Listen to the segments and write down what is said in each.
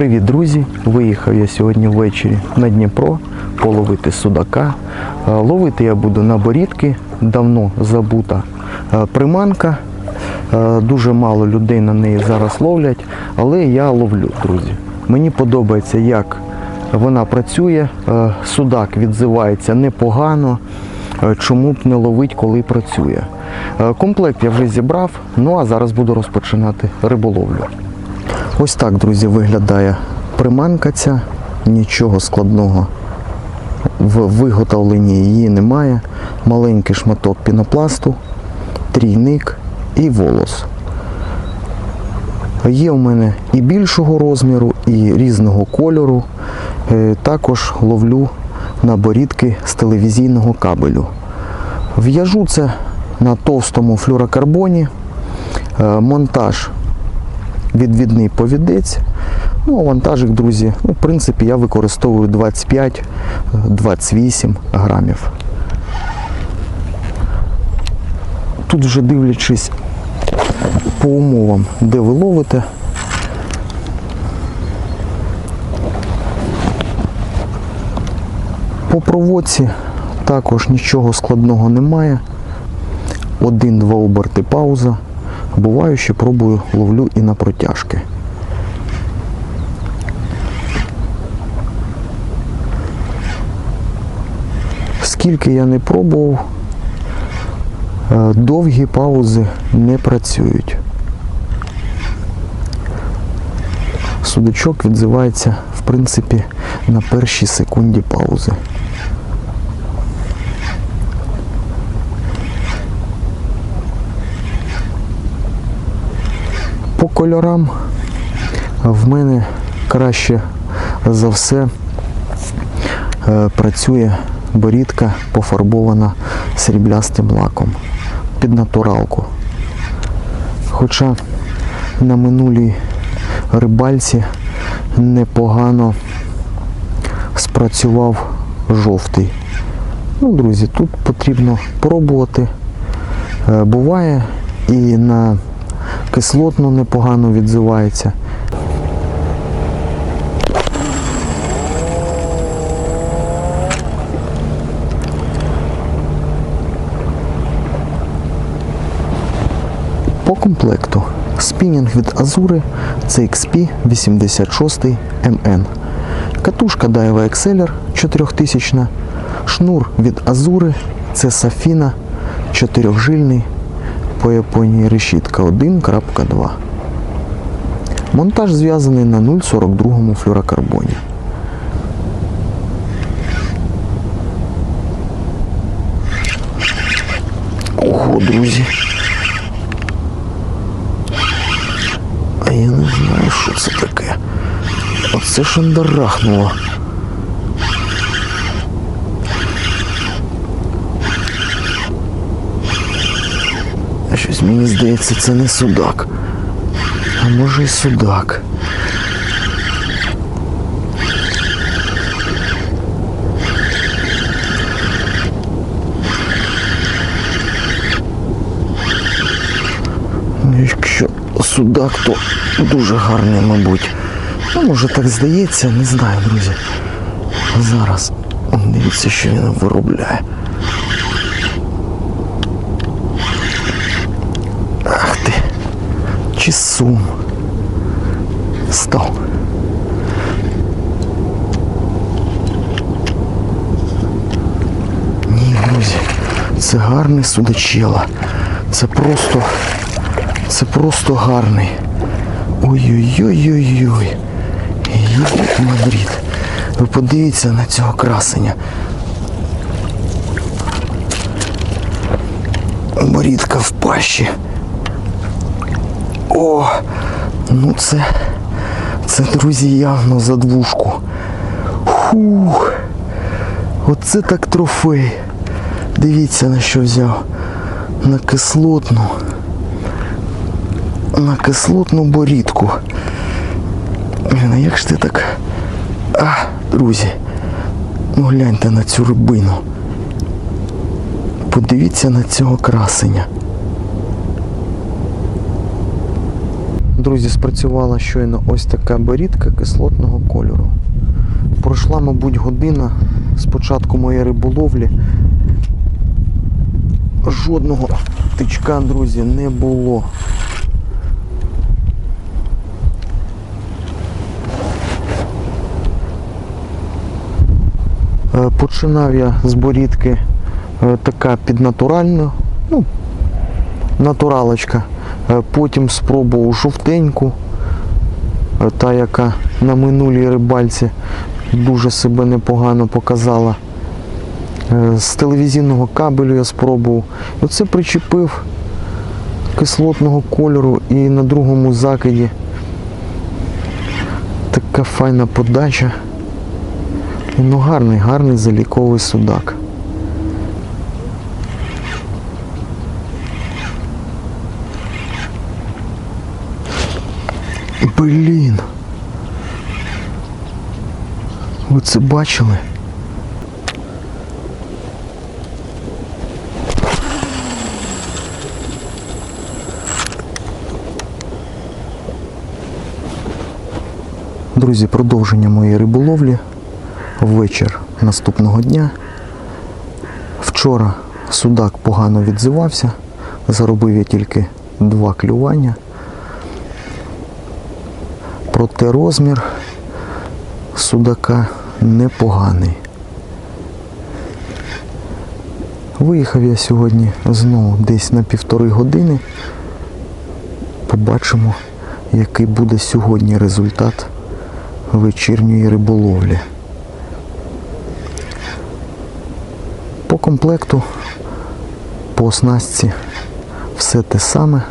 Привіт, друзі! Виїхав я сьогодні ввечері на Дніпро половити судака. Е, Ловити я буду на борідки, давно забута е, приманка. Е, Дуже мало людей на неї зараз ловлять, але я ловлю, друзі. Мені подобається, як вона працює. Судак відзивається непогано. Чому б не ловить, коли працює. Комплект я вже зібрав, ну а зараз буду розпочинати риболовлю. Ось так, друзі, виглядає приманка ця. Нічого складного в виготовленні її немає. Маленький шматок пінопласту, трійник і волос. Є у мене і більшого розміру, і різного кольору. Е, Також ловлю на борідки з телевізійного кабелю. В'яжу це на товстому флюрокарбоні. Е, Монтаж відвідний повідець. Ну, вантажик, друзі, ну, в принципі, я використовую 25-28 грамів. Тут вже дивлячись по умовам, де ви ловите. По проводці також нічого складного немає. Один-два оберти пауза. Буваю, що пробую ловлю і на протяжки. Скільки я не пробував, е, довгі паузи не працюють. Судачок відзивається, в принципі, на першій секунді паузи. Кольорам в мене краще за все е, працює борідка пофарбована сріблястим лаком під натуралку. Хоча на минулій рибальці непогано спрацював жовтий. Ну, друзі, тут потрібно пробувати. Е, Буває і на кислотно непогано відзивається. По комплекту спінінг від Азури CXP 86 MN. Катушка Daiwa Exceller 4000, шнур від Азури це Сафіна 4жильний по Японії решітка 1.2. Монтаж зв'язаний на 0,42 флюрокарбоні. Ого, друзі. А я не знаю, що це таке. Оце шандарахнуло. А щось мені здається, це не судак. А може і судак. Ну, Якщо судак, то дуже гарний, мабуть. Ну, може так здається, не знаю, друзі. Зараз. Дивіться, що він виробляє. Ах ти. Чи сум. Став. Ні, друзі, це гарний судачела. Це просто. Це просто гарний. Ой-ой-ой-ой-ой. Їдуть Мадрид. Ви подивіться на цього красення. Борідка в пащі. О, ну це, це, друзі, явно за двушку. Фух. Оце так трофей. Дивіться на що взяв. На кислотну. На кислотну борідку. Блін, а як ж ти так? А, друзі. Ну гляньте на цю рибину. Подивіться на цього красення. Друзі, спрацювала щойно ось така борідка кислотного кольору. Пройшла, мабуть, година з початку моєї риболовлі. Жодного тичка, друзі, не було. Е, Починав я з борідки е, така піднатуральна, ну, натуралочка. Е, Потім спробував жовтеньку, е, та, яка на минулій рибальці дуже себе непогано показала. Е, З телевізійного кабелю я спробував. Оце причепив кислотного кольору і на другому закиді така файна подача. Ну гарний, гарний заліковий судак. Блін. Ви це бачили? Друзі, продовження моєї риболовлі вечір наступного дня. Вчора судак погано відзивався, заробив я тільки два клювання. Проте розмір судака непоганий. Виїхав я сьогодні знову десь на півтори години. Побачимо, який буде сьогодні результат вечірньої риболовлі. По комплекту, по оснастці все те саме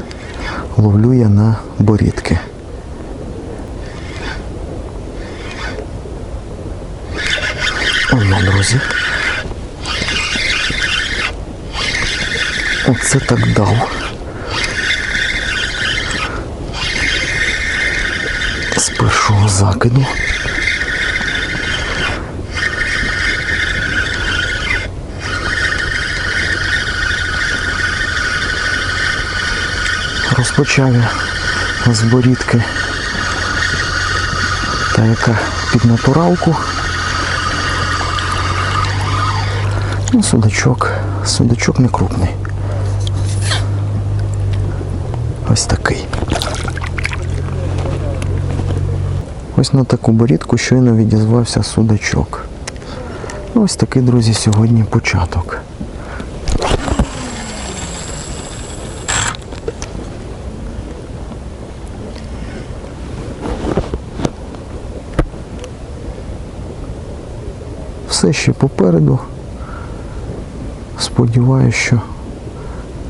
ловлю я на борідки. Оно, друзі. Оце так дав. З першого закиду. Розпочав я з борідки та яка під натуралку. Ну, судачок, судачок не крупний. Ось такий. Ось на таку борідку щойно відізвався судачок. Ось такий, друзі, сьогодні початок. Все ще попереду. Сподіваюся, що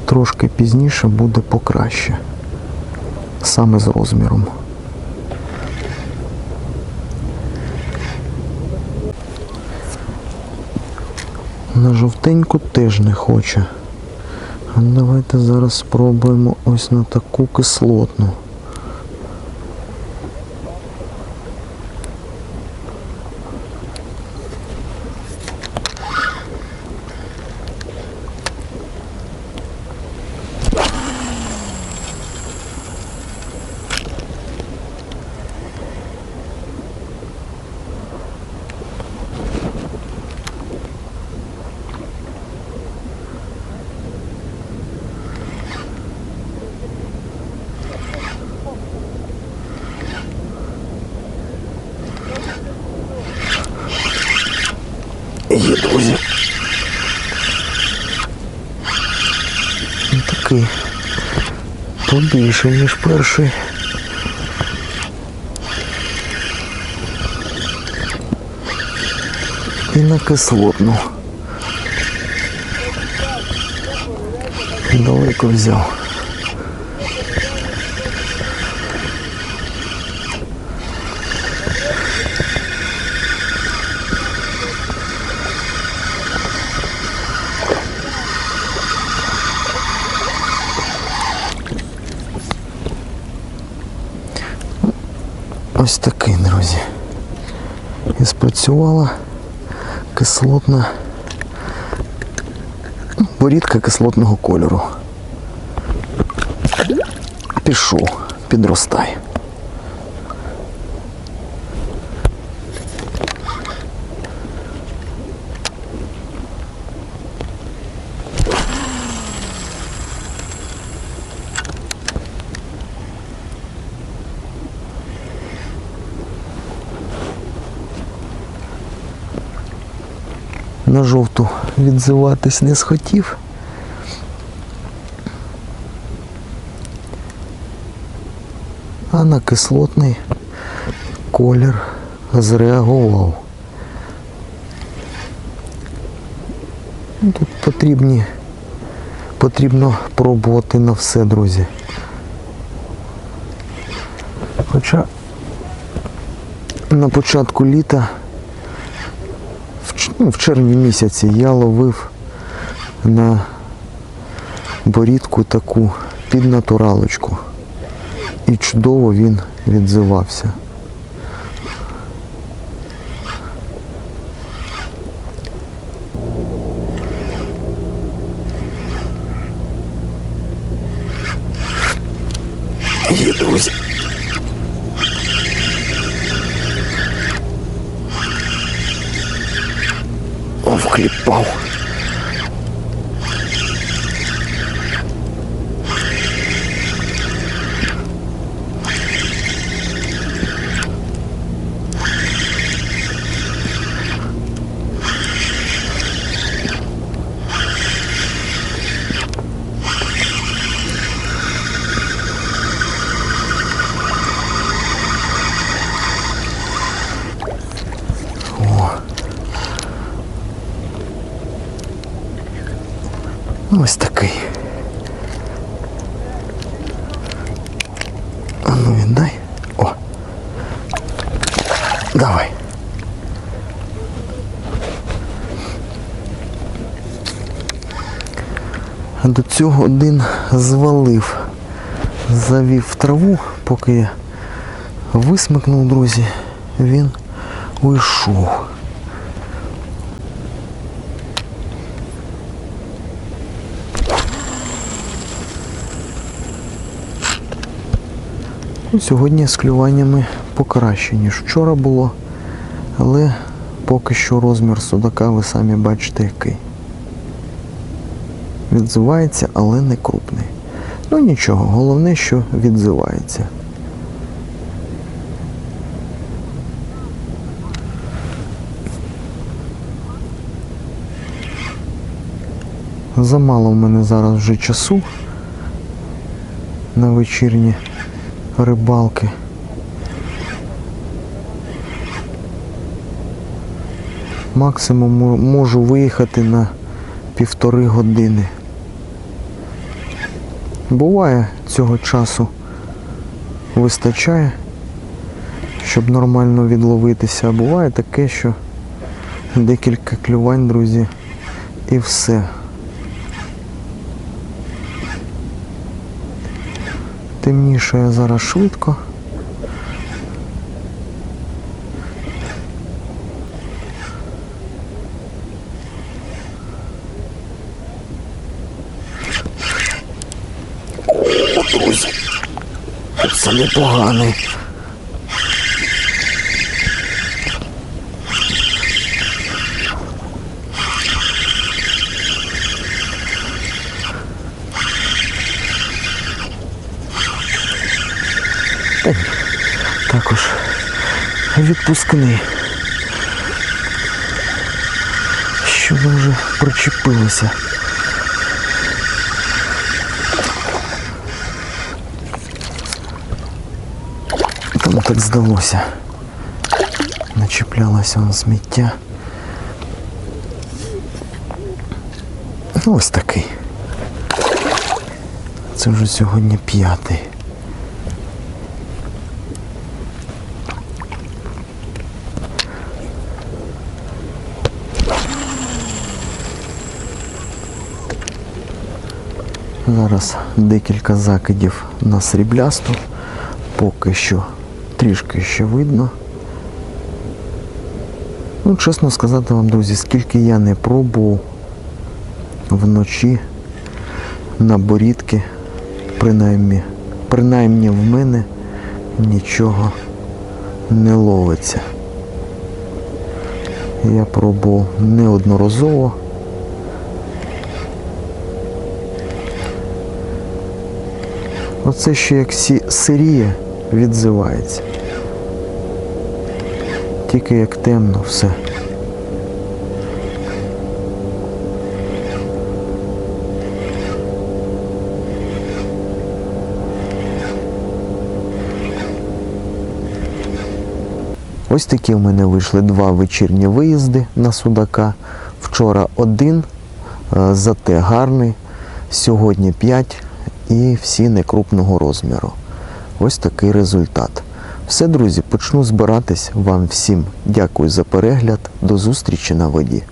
трошки пізніше буде покраще. Саме з розміром. На жовтеньку теж не хоче. Давайте зараз спробуємо ось на таку кислотну. Є, друзі. Такий побільше, ніж перший. І на кислотну. Далеко взяв. Ось такий, друзі. І спрацювала кислотна борідка кислотного кольору. Пішов, підростає. На жовту відзиватись не схотів. А на кислотний колір зреагував. Тут потрібні, потрібно пробувати на все, друзі. Хоча на початку літа, ну, в червні місяці, я ловив на борідку таку під натуралочку. І чудово він відзивався. Ось такий. А ну віддай. О. Давай. До цього один звалив, завів в траву, поки я висмикнув, друзі, він уйшов. Сьогодні з клюваннями покраще, ніж вчора було, але поки що розмір судака ви самі бачите який. Відзивається, але не крупний. Ну нічого, головне, що відзивається. Замало в мене зараз вже часу на вечірні рибалки. Максимум можу виїхати на півтори години. Буває цього часу вистачає, щоб нормально відловитися, а буває таке, що декілька клювань, друзі, і все. Темнішає зараз швидко. О, друзі, це непоганий. Також відпускний. Що ви вже причепилося? Там так здалося. Начіплялося он сміття. Ну, ось такий. Це вже сьогодні п'ятий. Зараз декілька закидів на сріблясту. Поки що трішки ще видно. Ну, чесно сказати вам, друзі, скільки я не пробував вночі на борідки, принаймні принаймні в мене нічого не ловиться. Я пробував неодноразово. Оце ще як сі сиріє відзивається. Тільки як темно все. Ось такі в мене вийшли два вечірні виїзди на Судака. Вчора один, е, зате гарний, сьогодні п'ять і всі некрупного розміру. Ось такий результат. Все, друзі, почну збиратись. Вам всім дякую за перегляд. До зустрічі на воді.